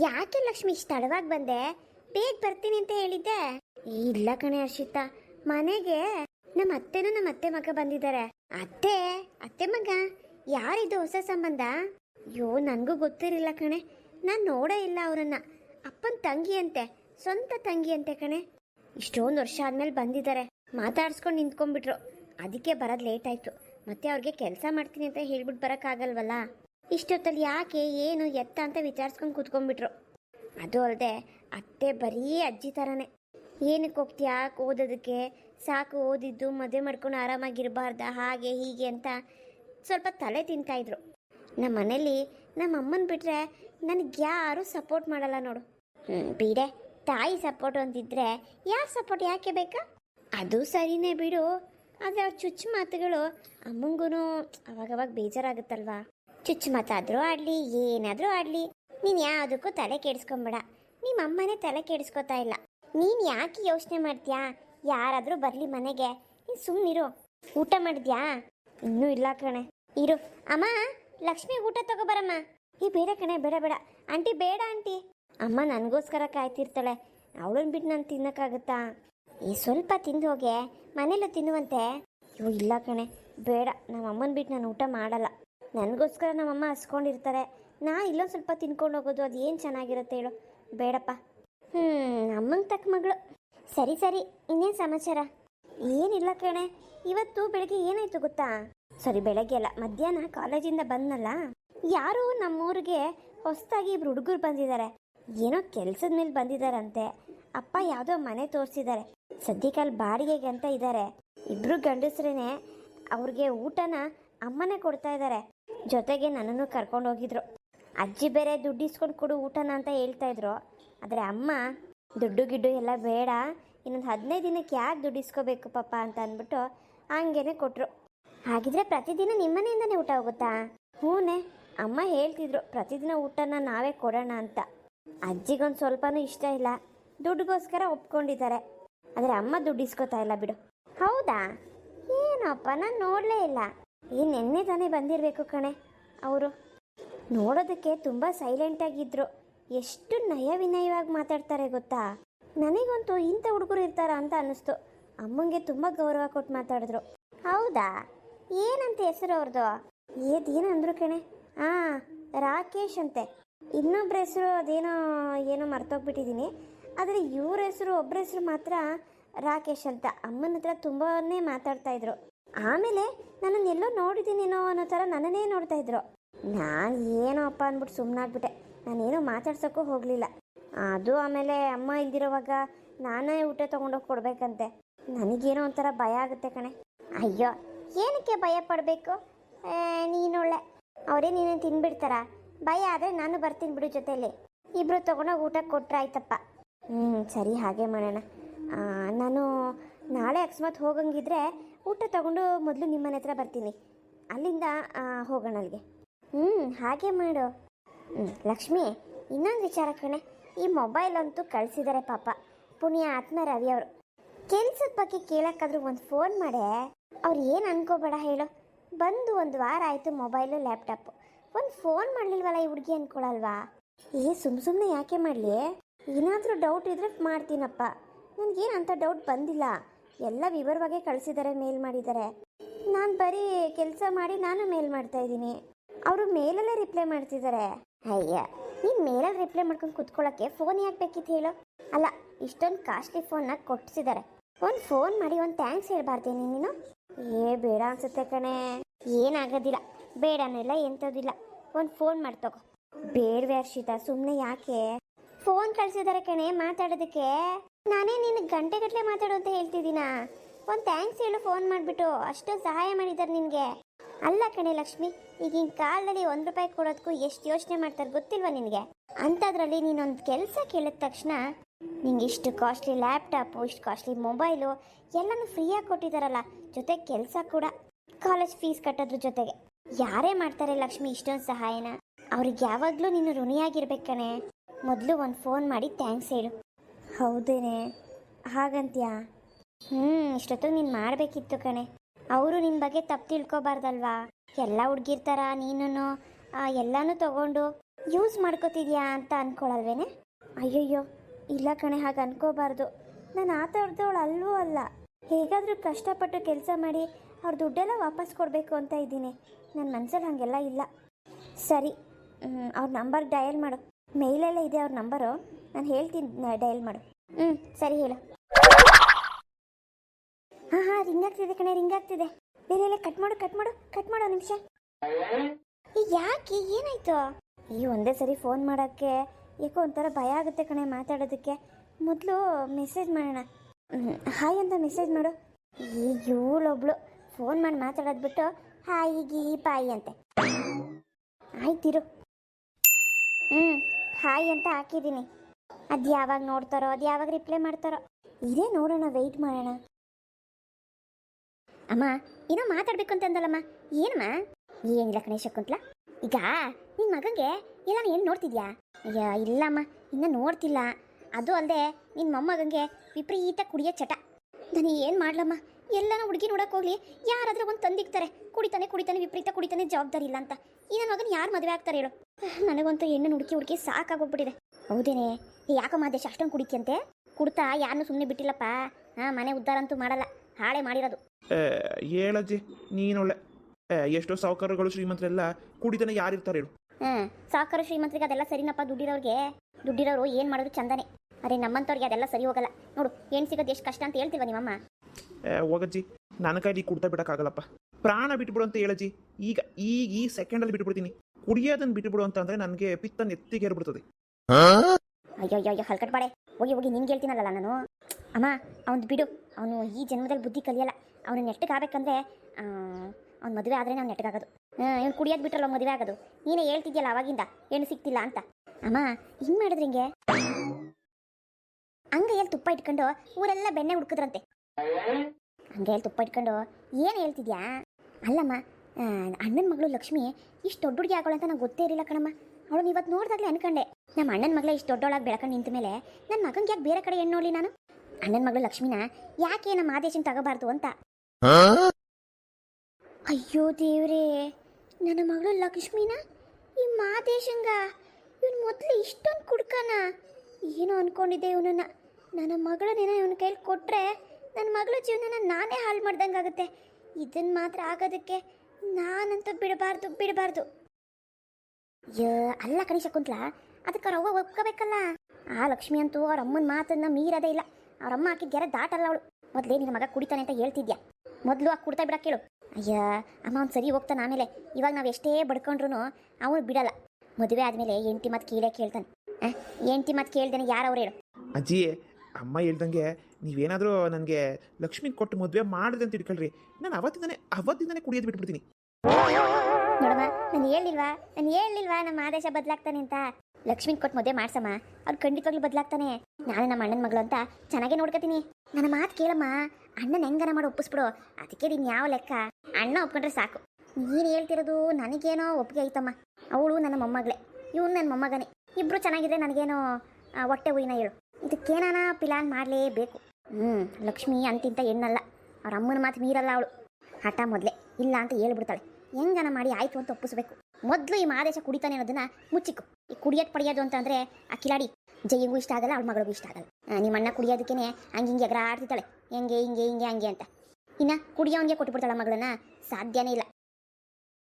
ಯಾಕೆ ಲಕ್ಷ್ಮಿ ಇಷ್ಟು ತಡವಾಗಿ ಬಂದೆ? ಬೇಗ ಬರ್ತೀನಿ ಅಂತ ಹೇಳಿದ್ದೆ. ಇಲ್ಲ ಕಣೆ ಹರ್ಷಿತಾ. ಮನೆಗೆ ನಮ್ಮ ಅತ್ತೆನೂ ನಮ್ಮ ಅತ್ತೆ ಮಗ ಬಂದಿದ್ದಾರೆ. ಅತ್ತೆ ಅತ್ತೆ ಮಗ, ಯಾರಿದು ಹೊಸ ಸಂಬಂಧ? ಅಯ್ಯೋ, ನನಗೂ ಗೊತ್ತಿರಲಿಲ್ಲ ಕಣೆ. ನಾನು ನೋಡೇ ಇಲ್ಲ ಅವರನ್ನ. ಅಪ್ಪನ ತಂಗಿ ಅಂತೆ ಸ್ವಂತ ತಂಗಿ ಅಂತೆ ಕಣೆ. ಇಷ್ಟೊಂದು ವರ್ಷ ಆದ್ಮೇಲೆ ಬಂದಿದ್ದಾರೆ. ಮಾತಾಡ್ಸ್ಕೊಂಡು ನಿಂತ್ಕೊಂಡ್ಬಿಟ್ರು. ಅದಕ್ಕೆ ಬರೋದು ಲೇಟ್ ಆಯ್ತು. ಮತ್ತೆ ಅವ್ರಿಗೆ ಕೆಲಸ ಮಾಡ್ತೀನಿ ಅಂತ ಹೇಳ್ಬಿಟ್ಟು ಬರೋಕ್ಕಾಗಲ್ವಲ್ಲ? ಇಷ್ಟೊತ್ತಲ್ಲಿ ಯಾಕೆ ಏನು ಎತ್ತ ಅಂತ ವಿಚಾರಿಸ್ಕೊಂಡು ಕೂತ್ಕೊಂಡ್ಬಿಟ್ರು. ಅದು ಅಲ್ಲದೆ ಅತ್ತೆ ಬರೀ ಅಜ್ಜಿ ಥರನೇ ಏನಕ್ಕೆ ಹೋಗ್ತೀಯಾ ಓದೋದಕ್ಕೆ? ಸಾಕು ಓದಿದ್ದು ಮದುವೆ ಮಾಡ್ಕೊಂಡು ಆರಾಮಾಗಿರಬಾರ್ದ, ಹಾಗೆ ಹೀಗೆ ಅಂತ ಸ್ವಲ್ಪ ತಲೆ ತಿಂತಾಯಿದ್ರು ನಮ್ಮ ಮನೇಲಿ ನಮ್ಮ ಅಮ್ಮನ ಬಿಟ್ಟರೆ ನನಗೆ ಯಾರು ಸಪೋರ್ಟ್ ಮಾಡಲ್ಲ ನೋಡು. ಹ್ಞೂ ಬಿಡೆ. ತಾಯಿ ಸಪೋರ್ಟ್ ಅಂತಿದ್ರೆ ಯಾರು ಸಪೋರ್ಟ್ ಯಾಕೆ ಬೇಕಾ? ಅದು ಸರಿನೇ ಬಿಡು. ಆದರೆ ಅವ್ರ ಚುಚ್ಚು ಮಾತುಗಳು ಅಮ್ಮಂಗೂ ಅವಾಗವಾಗ ಬೇಜಾರಾಗುತ್ತಲ್ವಾ? ಚುಚ್ಚು ಮಾತಾದರೂ ಆಡಲಿ, ಏನಾದರೂ ಆಡಲಿ. ನೀನು ಯಾವುದಕ್ಕೂ ತಲೆ ಕೆಡಿಸ್ಕೊಂಬೇಡ. ನಿಮ್ಮ ಅಮ್ಮನೇ ತಲೆ ಕೆಡಿಸ್ಕೊತಾ ಇಲ್ಲ. ನೀನು ಯಾಕೆ ಯೋಚನೆ ಮಾಡ್ತೀಯಾ? ಯಾರಾದರೂ ಬರಲಿ ಮನೆಗೆ. ನೀನು ಸುಮ್ಮನಿರು ಊಟ ಮಾಡಿದ್ಯಾ? ಇನ್ನೂ ಇಲ್ಲ ಕಣೆ. ಇರು. ಅಮ್ಮ, ಲಕ್ಷ್ಮಿ ಊಟ ತಗೋಬರಮ್ಮ ಈ ಬೇಡ ಕಣೆ, ಬೇಡ ಬೇಡ. ಆಂಟಿ ಬೇಡ ಆಂಟಿ. ಅಮ್ಮ ನನಗೋಸ್ಕರ ಕಾಯ್ತಿರ್ತಾಳೆ. ಅವಳನ್ನ ಬಿಟ್ಟು ನಾನು ತಿನ್ನಕ್ಕಾಗುತ್ತಾ? ಈ ಸ್ವಲ್ಪ ತಿಂದು ಹೋಗೆ. ಮನೇಲೂ ತಿನ್ನುವಂತೆ. ಅಯ್ಯೋ, ಇಲ್ಲ ಕಣೆ. ಬೇಡ. ನಮ್ಮ ಅಮ್ಮನ ಬಿಟ್ಟು ನಾನು ಊಟ ಮಾಡಲ್ಲ. ನನಗೋಸ್ಕರ ನಮ್ಮಮ್ಮ ಹಸ್ಕೊಂಡಿರ್ತಾರೆ. ನಾ ಇಲ್ಲೊಂದು ಸ್ವಲ್ಪ ತಿನ್ಕೊಂಡು ಹೋಗೋದು ಅದು ಏನು ಚೆನ್ನಾಗಿರುತ್ತೆ ಹೇಳು. ಬೇಡಪ್ಪ. ಹ್ಞೂ ಅಮ್ಮಂಗೆ ತಕ್ಕ ಮಗಳು. ಸರಿ ಸರಿ, ಇನ್ನೇನು ಸಮಾಚಾರ? ಏನಿಲ್ಲ ಕಣೆ, ಇವತ್ತು ಬೆಳಗ್ಗೆ ಏನಾಯ್ತು ಗೊತ್ತಾ? ಸರಿ, ಬೆಳಗ್ಗೆ ಅಲ್ಲ, ಮಧ್ಯಾಹ್ನ ಕಾಲೇಜಿಂದ ಬಂದ್ನಲ್ಲ? ಯಾರು ನಮ್ಮೂರಿಗೆ ಹೊಸದಾಗಿ ಇಬ್ರು ಹುಡುಗರು ಬಂದಿದ್ದಾರೆ. ಏನೋ ಕೆಲಸದ ಮೇಲೆ ಬಂದಿದ್ದಾರಂತೆ. ಅಪ್ಪ ಯಾವುದೋ ಮನೆ ತೋರಿಸಿದ್ದಾರೆ. ಸದ್ಯಕಾಲ ಬಾಡಿಗೆಗೆ ಅಂತ ಇದ್ದಾರೆ. ಇಬ್ರು ಗಂಡಸ್ರೇ ಅವ್ರಿಗೆ ಊಟನ ಅಮ್ಮನೇ ಕೊಡ್ತಾ ಇದ್ದಾರೆ ಜೊತೆಗೆ ನನ್ನನ್ನು ಕರ್ಕೊಂಡು ಹೋಗಿದ್ರು. ಅಜ್ಜಿ ಬೇರೆ ದುಡ್ಡು ಇಸ್ಕೊಂಡು ಕೊಡು ಊಟನ ಅಂತ ಹೇಳ್ತಾ ಇದ್ರು. ಆದರೆ ಅಮ್ಮ, ದುಡ್ಡು ಗಿಡ್ಡು ಎಲ್ಲ ಬೇಡ. ಇನ್ನೊಂದು ಹದಿನೈದು ದಿನಕ್ಕೆ ಯಾಕೆ ದುಡ್ಡು ಇಸ್ಕೋಬೇಕು ಅಂತ ಅಂದ್ಬಿಟ್ಟು ಹಂಗೇನೆ ಕೊಟ್ಟರು ಹಾಗಿದ್ರೆ ಪ್ರತಿದಿನ ನಿಮ್ಮನೆಯಿಂದನೇ ಊಟ ಹೋಗುತ್ತಾ? ಹೂನೆ, ಅಮ್ಮ ಹೇಳ್ತಿದ್ರು, ಪ್ರತಿದಿನ ಊಟನ ನಾವೇ ಕೊಡೋಣ ಅಂತ. ಅಜ್ಜಿಗೊಂದು ಸ್ವಲ್ಪನೂ ಇಷ್ಟ ಇಲ್ಲ. ದುಡ್ಡುಗೋಸ್ಕರ ಒಪ್ಕೊಂಡಿದ್ದಾರೆ. ಆದರೆ ಅಮ್ಮ ದುಡ್ಡು ಇಲ್ಲ ಬಿಡು. ಹೌದಾ? ಏನಪ್ಪ, ನಾನು ನೋಡಲೇ ಇಲ್ಲ. ಈ ನಿನ್ನೆ ತಾನೇ ಬಂದಿರಬೇಕು ಕಣೆ ಅವರು. ನೋಡೋದಕ್ಕೆ ತುಂಬ ಸೈಲೆಂಟಾಗಿದ್ದರು ಎಷ್ಟು ನಯ ವಿನಯವಾಗಿ ಮಾತಾಡ್ತಾರೆ ಗೊತ್ತಾ? ನನಗಂತೂ ಇಂಥ ಹುಡುಗರು ಇರ್ತಾರ ಅಂತ ಅನ್ನಿಸ್ತು. ಅಮ್ಮಂಗೆ ತುಂಬ ಗೌರವ ಕೊಟ್ಟು ಮಾತಾಡಿದ್ರು. ಹೌದಾ? ಏನಂತ ಹೆಸರು ಅವ್ರದ್ದು ಏದೇನು ಅಂದರು ಕಣೆ. ಹಾಂ ರಾಕೇಶ್ ಅಂತೆ. ಇನ್ನೊಬ್ಬರ ಹೆಸರು ಅದೇನೋ ಏನೋ ಮರ್ತೋಗ್ಬಿಟ್ಟಿದ್ದೀನಿ ಆದರೆ ಇವ್ರ ಹೆಸರು ಒಬ್ಬರ ಹೆಸರು ಮಾತ್ರ ರಾಕೇಶ್ ಅಂತ. ಅಮ್ಮನ ಹತ್ರ ತುಂಬಾ ಮಾತಾಡ್ತಾ ಇದ್ರು. ಆಮೇಲೆ ನನ್ನನ್ನು ಎಲ್ಲೋ ನೋಡಿದ್ದೀನೇನೋ ಅನ್ನೋ ಥರ ನನ್ನನ್ನೇ ನೋಡ್ತಾ ಇದ್ರು. ನಾನು ಏನೋ ಅಪ್ಪ ಅಂದ್ಬಿಟ್ಟು ಸುಮ್ಮನಾಗ್ಬಿಟ್ಟೆ ನಾನೇನು ಮಾತಾಡ್ಸೋಕ್ಕೂ ಹೋಗಲಿಲ್ಲ. ಅದು ಆಮೇಲೆ ಅಮ್ಮ ಇಲ್ದಿರೋವಾಗ ನಾನೇ ಊಟ ತೊಗೊಂಡೋಗಿ ಕೊಡ್ಬೇಕಂತೆ. ನನಗೇನೋ ಒಂಥರ ಭಯ ಆಗುತ್ತೆ ಕಣೆ. ಅಯ್ಯೋ, ಏನಕ್ಕೆ ಭಯ ಪಡಬೇಕು? ನೀನೊಳ್ಳೆ. ಅವರೇ ನೀನು ತಿನ್ಬಿಡ್ತಾರ? ಭಯ ಆದರೆ ನಾನು ಬರ್ತೀನಿ ಬಿಡು ಜೊತೆಯಲ್ಲಿ ಇಬ್ಬರು ತೊಗೊಂಡೋಗಿ ಊಟ ಕೊಟ್ಟರೆ ಆಯ್ತಪ್ಪ. ಹ್ಞೂ ಸರಿ, ಹಾಗೆ ಮಾಡೋಣ. ನಾನು ನಾಳೆ ಅಕಸ್ಮಾತ್ ಹೋಗಂಗಿದ್ರೆ ಊಟ ತಗೊಂಡು ಮೊದಲು ನಿಮ್ಮ ಮನೆ ಹತ್ರ ಬರ್ತೀನಿ. ಅಲ್ಲಿಂದ ಹೋಗೋಣ ಅಲ್ಲಿಗೆ. ಹ್ಞೂ ಹಾಗೆ ಮಾಡು. ಹ್ಞೂ ಲಕ್ಷ್ಮಿ, ಇನ್ನೊಂದು ವಿಚಾರ ಕಣೆ. ಈ ಮೊಬೈಲ್ ಅಂತೂ ಕಳಿಸಿದ್ದಾರೆ ಪಾಪ. ಪುಣ್ಯ ಆತ್ಮ ರವಿ ಅವರು. ಕೆಲ್ಸದ ಬಗ್ಗೆ ಕೇಳೋಕ್ಕಾದ್ರೂ ಒಂದು ಫೋನ್ ಮಾಡೆ. ಅವ್ರು ಏನು ಅನ್ಕೋಬೇಡ ಹೇಳು. ಬಂದು ಒಂದು ವಾರ ಆಯಿತು ಮೊಬೈಲು, ಲ್ಯಾಪ್ಟಾಪು. ಒಂದು ಫೋನ್ ಮಾಡಲಿಲ್ವಲ್ಲ ಈ ಹುಡುಗಿ ಅಂದ್ಕೊಳಲ್ವಾ ಏ ಸುಮ್ಮ ಸುಮ್ಮನೆ ಯಾಕೆ ಮಾಡಲಿ? ಏನಾದರೂ ಡೌಟ್ ಇದ್ರೆ ಮಾಡ್ತೀನಪ್ಪ. ನನಗೇನು ಅಂಥ ಡೌಟ್ ಬಂದಿಲ್ಲ. ಎಲ್ಲ ವಿವರವಾಗಿ ಕಳಿಸಿದ್ದಾರೆ ಮೇಲ್ ಮಾಡಿದ್ದಾರೆ ನಾನು ಬರೀ ಕೆಲಸ ಮಾಡಿ ನಾನು ಮೇಲ್ ಮಾಡ್ತಾ ಇದ್ದೀನಿ. ಅವರು ಮೇಲಲ್ಲೇ ರಿಪ್ಲೈ ಮಾಡ್ತಿದ್ದಾರೆ ಅಯ್ಯ, ನೀನು ಮೇಲಲ್ಲಿ ರಿಪ್ಲೈ ಮಾಡ್ಕೊಂಡು ಕುತ್ಕೊಳ್ಳೋಕ್ಕೆ ಫೋನ್ ಯಾಕೆ ಬೇಕಿತ್ತು ಹೇಳು? ಅಲ್ಲ, ಇಷ್ಟೊಂದು ಕಾಸ್ಟ್ಲಿ ಫೋನ್ನ ಕೊಟ್ಟಿಸಿದ್ದಾರೆ ಒಂದು ಫೋನ್ ಮಾಡಿ ಒಂದು ಥ್ಯಾಂಕ್ಸ್ ಹೇಳ್ಬಾರ್ದೇನೆ ನೀನು? ಏ, ಬೇಡ ಅನ್ಸುತ್ತೆ ಕಣೆ. ಏನಾಗೋದಿಲ್ಲ ಬೇಡನೆಲ್ಲ ಎಂಥದಿಲ್ಲ ಒಂದು ಫೋನ್ ಮಾಡಿ ತಗೋ. ಬೇಡವೇ ಹರ್ಷಿತಾ ಸುಮ್ಮನೆ ಯಾಕೆ? ಫೋನ್ ಕಳಿಸಿದ್ದಾರೆ ಕಣೆ ಮಾತಾಡೋದಕ್ಕೆ. ನಾನೇ ನಿನ್ನ ಗಂಟೆಗಟ್ಟಲೆ ಮಾತಾಡು ಅಂತ ಹೇಳ್ತಿದ್ದೀನ? ಒಂದು ಥ್ಯಾಂಕ್ಸ್ ಹೇಳು ಫೋನ್ ಮಾಡಿಬಿಟ್ಟು. ಅಷ್ಟೊಂದು ಸಹಾಯ ಮಾಡಿದ್ದಾರೆ ನಿನಗೆ. ಅಲ್ಲ ಕಣೆ ಲಕ್ಷ್ಮಿ, ಈಗಿನ ಕಾಲದಲ್ಲಿ ಒಂದು ರೂಪಾಯಿ ಕೊಡೋದಕ್ಕೂ ಎಷ್ಟು ಯೋಚನೆ ಮಾಡ್ತಾರೆ ಗೊತ್ತಿಲ್ವಾ ನಿನಗೆ? ಅಂಥದ್ರಲ್ಲಿ ನೀನೊಂದು ಕೆಲಸ ಕೇಳಿದ ತಕ್ಷಣ ನಿಂಗೆ ಇಷ್ಟು ಕಾಸ್ಟ್ಲಿ ಲ್ಯಾಪ್ಟಾಪು ಇಷ್ಟು ಕಾಸ್ಟ್ಲಿ ಮೊಬೈಲು ಎಲ್ಲನೂ ಫ್ರೀಯಾಗಿ ಕೊಟ್ಟಿದ್ದಾರಲ್ಲ ಜೊತೆಗೆ ಕೆಲಸ ಕೂಡ. ಕಾಲೇಜ್ ಫೀಸ್ ಕಟ್ಟೋದ್ರ ಜೊತೆಗೆ. ಯಾರೇ ಮಾಡ್ತಾರೆ ಲಕ್ಷ್ಮಿ ಇಷ್ಟೊಂದು ಸಹಾಯನ? ಅವ್ರಿಗೆ ಯಾವಾಗಲೂ ನೀನು ಋಣಿಯಾಗಿರ್ಬೇಕು ಕಣೆ. ಮೊದಲು ಒಂದು ಫೋನ್ ಮಾಡಿ ಥ್ಯಾಂಕ್ಸ್ ಹೇಳು. ಹೌದೇನೆ. ಹಾಗಂತ್ಯಾ? ಹ್ಞೂ ಇಷ್ಟೊತ್ತಿಗೆ ನೀನು ಮಾಡಬೇಕಿತ್ತು ಕಣೆ. ಅವರು ನಿನ್ ಬಗ್ಗೆ ತಪ್ಪು ತಿಳ್ಕೊಬಾರ್ದಲ್ವಾ? ಎಲ್ಲ ಹುಡ್ಗಿರ್ತಾರ ನೀನು ಎಲ್ಲನೂ ತಗೊಂಡು ಯೂಸ್ ಮಾಡ್ಕೋತಿದ್ಯಾ ಅಂತ ಅನ್ಕೊಳಲ್ವೇನೆ? ಅಯ್ಯಯ್ಯೋ, ಇಲ್ಲ ಕಣೆ, ಹಾಗೆ ಅನ್ಕೋಬಾರ್ದು. ನಾನು ಆ ಥರದವಳು ಅಲ್ಲವೂ ಅಲ್ಲ. ಹೇಗಾದರೂ ಕಷ್ಟಪಟ್ಟು ಕೆಲಸ ಮಾಡಿ ಅವ್ರ ದುಡ್ಡೆಲ್ಲ ವಾಪಸ್ ಕೊಡಬೇಕು ಅಂತ ಇದ್ದೀನಿ. ನನ್ನ ಮನಸ್ಸಲ್ಲಿ ಹಾಗೆಲ್ಲ ಇಲ್ಲ. ಸರಿ ಅವ್ರ ನಂಬರ್ ಡಯಲ್ ಮಾಡು. ಮೇಲೆಲ್ಲ ಇದೆ ಅವ್ರ ನಂಬರು. ನಾನು ಹೇಳ್ತೀನಿ ಡಯಲ್ ಮಾಡು. ಹ್ಞೂ ಸರಿ ಹೇಳು. ಹಾಂ ಹಾಂ ರಿಂಗ್ ಆಗ್ತಿದೆ ಕಣೆ ರಿಂಗ್ ಆಗ್ತಿದೆ. ಬೇರೆ ಎಲ್ಲ ಕಟ್ ಮಾಡು ಕಟ್ ಮಾಡು ಕಟ್ ಮಾಡು ನಿಮಿಷ. ಯಾಕೆ, ಏನಾಯ್ತು? ಈ ಒಂದೇ ಸರಿ ಫೋನ್ ಮಾಡೋಕ್ಕೆ ಯಾಕೋ ಒಂಥರ ಭಯ ಆಗುತ್ತೆ ಕಣೆ ಮಾತಾಡೋದಕ್ಕೆ. ಮೊದಲು ಮೆಸೇಜ್ ಮಾಡೋಣ. ಹಾಯ್ ಅಂತ ಮೆಸೇಜ್ ಮಾಡು. ಈಗ ಇವಳೊಬ್ಳು ಫೋನ್ ಮಾಡಿ ಮಾತಾಡೋದು ಬಿಟ್ಟು ಹಾಯ್ ಗೀ ಬಾಯಿ ಅಂತೆ. ಆಯ್ತಿರು ಹ್ಞೂ ಹಾಯ್ ಅಂತ ಹಾಕಿದ್ದೀನಿ. ಅದು ಯಾವಾಗ ನೋಡ್ತಾರೋ, ಅದು ಯಾವಾಗ ರಿಪ್ಲೈ ಮಾಡ್ತಾರೋ. ಇದೇ ನೋಡೋಣ ವೆಯ್ಟ್ ಮಾಡೋಣ. ಅಮ್ಮ, ಏನೋ ಮಾತಾಡ್ಬೇಕು ಅಂತಂದಲ್ಲಮ್ಮ. ಏನಮ್ಮ? ಏನಿಲ್ಲ ಗಣೇಶ ಕುಂತ್ಲ ಈಗ ನಿನ್ನ ಮಗಂಗೆ ಇಲ್ಲ ಏನು ನೋಡ್ತಿದ್ಯಾ? ಅಯ್ಯ, ಇಲ್ಲಮ್ಮ, ಇನ್ನೂ ನೋಡ್ತಿಲ್ಲ. ಅದು ಅಲ್ಲದೆ ನಿನ್ನ ಮೊಮ್ಮಗಂಗೆ ವಿಪರೀತ ಕುಡಿಯೋ ಚಟ. ನಾನು ಏನು ಮಾಡ್ಲಮ್ಮ? ಎಲ್ಲನ ಹುಡುಗಿ ನೋಡಕ್ ಹೋಗ್ಲಿ. ಯಾರಾದ್ರೂ ಒಂದು ತಂದಿಕ್ತಾರೆ. ಕುಡಿತಾನೆ ಕುಡಿತಾನೆ, ವಿಪರೀತ ಕುಡಿತಾನೆ ಜವಾಬ್ದಾರಿ ಇಲ್ಲ ಅಂತ. ಈ ನನ್ನ ಮಗನ ಯಾರು ಮದುವೆ ಆಗ್ತಾರೆ ಹೇಳು. ನನಗಂತೂ ಹೆಣ್ಣು ಹುಡುಕಿ ಹುಡುಕಿ ಸಾಕಾಗೋಗ್ಬಿಟ್ಟಿದೆ. ಹೌದೇನೆ? ಯಾಕೋ ಮಾದೇಶ ಅಷ್ಟೊಂದು ಕುಡಿಕ್ಯಂತೆ? ಕುಡ್ತಾ ಯಾರನ್ನೂ ಸುಮ್ಮನೆ ಬಿಟ್ಟಿಲ್ಲಪ್ಪ. ಹಾ ಮನೆ ಉದ್ಧಾರ ಅಂತೂ ಮಾಡಲ್ಲ. ಹಾಳೆ ಮಾಡಿರೋದು. ಹೇಳಜ್ಜಿ ನೀನೊಳ್ಳೆ ಎಷ್ಟೋ ಸಾಹುಕಾರಗಳು ಶ್ರೀಮಂತರೆಲ್ಲ ಕುಡಿತಾನೆ ಯಾರಿರ್ತಾರೆ ಹೇಳು. ಹ್ಮ್ ಸಾಕರು ಶ್ರೀಮಂತರಿಗೆ ಅದೆಲ್ಲ ಸರಿನಪ್ಪ ದುಡ್ಡಿರೋರಿಗೆ. ದುಡ್ಡಿರೋರು ಏನ್ ಮಾಡೋದು ಚಂದನೆ. ಅರೆ ನಮ್ಮಂತವ್ರಿಗೆ ಅದೆಲ್ಲ ಸರಿ ಹೋಗಲ್ಲ. ನೋಡು ಏನ್ ಸಿಗೋದು ಎಷ್ಟು ಕಷ್ಟ ಅಂತ ಹೇಳ್ತೀವ ನಿಮ್ಮಮ್ಮ? ಹೋಗಜ್ಜಿ ನನ್ನ ಕೈಲಿ ಕುಡ್ತಾ ಬಿಡಕ್ಕಾಗಲ್ಲಪ್ಪ. ಪ್ರಾಣ ಬಿಟ್ಬಿಡು ಅಂತ ಹೇಳಜ್ಜಿ. ಈಗ ಈಗ ಈ ಸೆಕೆಂಡಲ್ಲಿ ಬಿಟ್ಬಿಡ್ತೀನಿ. ಕುಡಿಯೋದನ್ನ ಬಿಟ್ಬಿಡು ಅಂತ ಅಂದ್ರೆ ನನಗೆ ಪಿತ್ತ ನೆತ್ತಿಗೆ ಏರ್ಬಿಡ್ತದೆ ಅಯ್ಯೋ ಅಯ್ಯೋ ಹಲ್ಕಟ್ ಹಲ್ಕಟ್ಬಾಡೆ ಹೋಗಿ ಹೋಗಿ ನಿನ್ಗೆ ಹೇಳ್ತೀನಲ್ಲ ನಾನು? ಅಮ್ಮ ಅವ್ನು ಬಿಡು. ಅವನು ಈ ಜನ್ಮದಲ್ಲಿ ಬುದ್ಧಿ ಕಲಿಯಲ್ಲ. ಅವನು ನೆಟ್ಟಗಾಗಬೇಕಂದ್ರೆ ಅವ್ನ ಮದುವೆ ಆದ್ರೆ ನಾವು ನೆಟ್ಟಗಾಗೋದು ಇವ್ನು ಕುಡಿಯೋದು ಬಿಟ್ರಲ್ಲ ಮದುವೆ ಆಗೋದು. ನೀನೇ ಹೇಳ್ತಿದ್ಯಲ್ಲ ಅವಾಗಿಂದ ಏನು ಸಿಕ್ತಿಲ್ಲ ಅಂತ. ಅಮ್ಮ ಹಿಂಗೆ ಮಾಡಿದ್ರೆ ಹಿಂಗೆ? ಅಂಗೈಯಲ್ಲಿ ತುಪ್ಪ ಇಟ್ಕೊಂಡು ಊರೆಲ್ಲ ಬೆಣ್ಣೆ ಹುಡುಕಿದ್ರಂತೆ. ಅಂಗೈಯಲ್ಲಿ ತುಪ್ಪ ಇಟ್ಕೊಂಡು ಏನು ಹೇಳ್ತಿದ್ಯಾ? ಅಲ್ಲಮ್ಮ ಅಣ್ಣನ ಮಗಳು ಲಕ್ಷ್ಮಿ ಇಷ್ಟು ದೊಡ್ಡ ಹುಡುಗಿ ಆಗೋಳು ಅಂತ ನಂಗೆ ಗೊತ್ತೇ ಇರಲಿಲ್ಲ ಕಣಮ್ಮ. ಅವಳು ಇವತ್ತು ನೋಡಿದಾಗಲೇ ಅನ್ಕೊಂಡೆ. ನಮ್ಮ ಅಣ್ಣನ ಮಗಳ ಇಷ್ಟು ದೊಡ್ಡೊಳಗೆ ಬೆಳ್ಕೊಂಡು ನಿಂತ ಮೇಲೆ ನನ್ನ ಮಗಂಗೆ ಯಾಕೆ ಬೇರೆ ಕಡೆ ಹೆಣ್ಣು ನೋಡಲಿ ನಾನು? ಅಣ್ಣನ ಮಗಳು ಲಕ್ಷ್ಮಿನ ಯಾಕೆ ನಮ್ಮ ಆದೇಶನ ತಗೋಬಾರ್ದು ಅಂತ? ಅಯ್ಯೋ ದೇವ್ರೇ ನನ್ನ ಮಗಳು ಲಕ್ಷ್ಮಿನ? ಈ ಮಾದೇಶಂಗ ಇವನು ಮೊದಲು ಇಷ್ಟೊಂದು ಕುಡ್ಕನ. ಏನೋ ಅನ್ಕೊಂಡಿದ್ದೆ ಇವನನ್ನ. ನನ್ನ ಮಗಳನ್ನೇನೋ ಇವನ ಕೈಲಿ ಕೊಟ್ರೆ ನನ್ನ ಮಗಳ ಜೀವನನ ನಾನೇ ಹಾಳು ಮಾಡ್ದಂಗಾಗುತ್ತೆ. ಇದನ್ನ ಮಾತ್ರ ಆಗೋದಕ್ಕೆ ನಾನಂತೂ ಬಿಡಬಾರ್ದು ಬಿಡಬಾರ್ದು. ಯ, ಅಲ್ಲ ಕಣೇಶ ಕುಂತ್ಲ, ಅದಕ್ಕೆ ಅವ್ರ ಅವ್ವ ಒಪ್ಕೋಬೇಕಲ್ಲ? ಆ ಲಕ್ಷ್ಮಿ ಅಂತೂ ಅವ್ರ ಅಮ್ಮನ ಮಾತನ್ನ ಮೀರದೇ ಇಲ್ಲ. ಅವ್ರ ಅಮ್ಮ ಗೆರೆ ದಾಟಲ್ಲ ಅವಳು. ಮೊದಲೇ ನಿನ್ನ ಮಗ ಕುಡಿತಾನೆ ಅಂತ ಹೇಳ್ತಿದ್ಯಾ? ಮೊದಲು ಆ ಕುಡ್ತಾ ಬಿಡಕ್ಕೆ ಕೇಳು. ಅಯ್ಯ, ಅಮ್ಮ ಅವ್ನು ಸರಿ ಹೋಗ್ತಾನೆ ಆಮೇಲೆ. ಇವಾಗ ನಾವು ಎಷ್ಟೇ ಬಡ್ಕೊಂಡ್ರು ಅವನು ಬಿಡಲ್ಲ. ಮದುವೆ ಆದಮೇಲೆ ಎಂಟಿ ಮಾತು ಕೀಳೇ ಕೇಳ್ತಾನೆ. ಎಂಟಿ ಮಾತು ಕೇಳ್ದೇನೆ ಯಾರು ಅವ್ರು ಹೇಳು? ಅಜ್ಜಿ ಅಮ್ಮ ಹೇಳ್ದಂಗೆ, ನೀವೇನಾದರೂ ನನಗೆ ಲಕ್ಷ್ಮಿ ಕೊಟ್ಟು ಮದುವೆ ಮಾಡಿದೆ ಅಂತ ಇಟ್ಕೊಳ್ರಿ ನಾನು ಅವತ್ತಿಂದನೇ ಅವತ್ತಿಂದನೇ ಕುಡಿಯೋದು ಬಿಟ್ಬಿಡ್ತೀನಿ. ನೋಡಮ್ಮ, ನಾನು ಹೇಳಿಲ್ವಾ ನಾನು ಹೇಳಿಲ್ವಾ ನಮ್ಮ ಆದೇಶ ಬದಲಾಗ್ತಾನೆ ಅಂತ. ಲಕ್ಷ್ಮಿ ಕೊಟ್ಟು ಮದುವೆ ಮಾಡ್ಸಮ್ಮ. ಅವ್ರು ಖಂಡಿತವಾಗ್ಲೂ ಬದಲಾಗ್ತಾನೆ. ನಾನು ನಮ್ಮ ಅಣ್ಣನ ಮಗಳು ಅಂತ ಚೆನ್ನಾಗೇ ನೋಡ್ಕೋತೀನಿ. ನನ್ನ ಮಾತು ಕೇಳಮ್ಮ. ಅಣ್ಣನ ಹೆಂಗನ ಮಾಡಿ ಒಪ್ಪಿಸ್ಬಿಡು. ಅದಕ್ಕೆ ನೀನು ಯಾವ ಲೆಕ್ಕ? ಅಣ್ಣ ಒಪ್ಕೊಂಡ್ರೆ ಸಾಕು. ನೀನು ಹೇಳ್ತಿರೋದು ನನಗೇನೋ ಒಪ್ಪಿಗೆ ಐತಮ್ಮ. ಅವಳು ನನ್ನ ಮೊಮ್ಮಗಳೇ. ಇವನು ನನ್ನ ಮೊಮ್ಮಗನೇ. ಇಬ್ಬರು ಚೆನ್ನಾಗಿದ್ರೆ ನನಗೇನೋ ಹೊಟ್ಟೆ ಹೂವಿನ ಹೇಳು ಇದಕ್ಕೇನಾನ ಪ್ಲಾನ್ ಮಾಡಲೇಬೇಕು. ಹ್ಞೂ ಲಕ್ಷ್ಮಿ ಅಂತಿಂತ ಹೆಣ್ಣಲ್ಲ. ಅವ್ರ ಅಮ್ಮನ ಮಾತು ಮೀರಲ್ಲ ಅವಳು. ಹಠ ಮೊದಲೇ, ಇಲ್ಲ ಅಂತ ಹೇಳ್ಬಿಡ್ತಾಳೆ. ಹೆಂಗನ ಮಾಡಿ ಆಯಿತು ಅಂತ ಒಪ್ಪಿಸ್ಬೇಕು? ಮೊದಲು ಈ ಮಾದೇಶ ಕುಡಿತಾನೆ ಅನ್ನೋದನ್ನ ಮುಚ್ಚಿಕ್ಕು ಈ ಕುಡಿಯೋದು ಪಡೆಯೋದು ಅಂತಂದರೆ ಆ ಕಿಲಾಡಿ ಜೈಗೂ ಇಷ್ಟ ಆಗಲ್ಲ, ಅವಳ ಮಗಳಿಗೂ ಇಷ್ಟ ಆಗಲ್ಲ. ನಿಮ್ಮ ಅಣ್ಣ ಕುಡಿಯೋದಕ್ಕೇನೆ ಹಂಗೆ ಹಿಂಗೆ ಎಗರಾಡ್ತಿದ್ದಾಳೆ. ಹೆಂಗೆ ಹಿಂಗೆ ಹಿಂಗೆ ಹಂಗೆ ಅಂತ. ಇನ್ನು ಕುಡಿಯೋಂಗೆ ಕೊಟ್ಬಿಡ್ತಾಳೆ ಮಗಳನ್ನ. ಸಾಧ್ಯನೇ ಇಲ್ಲ.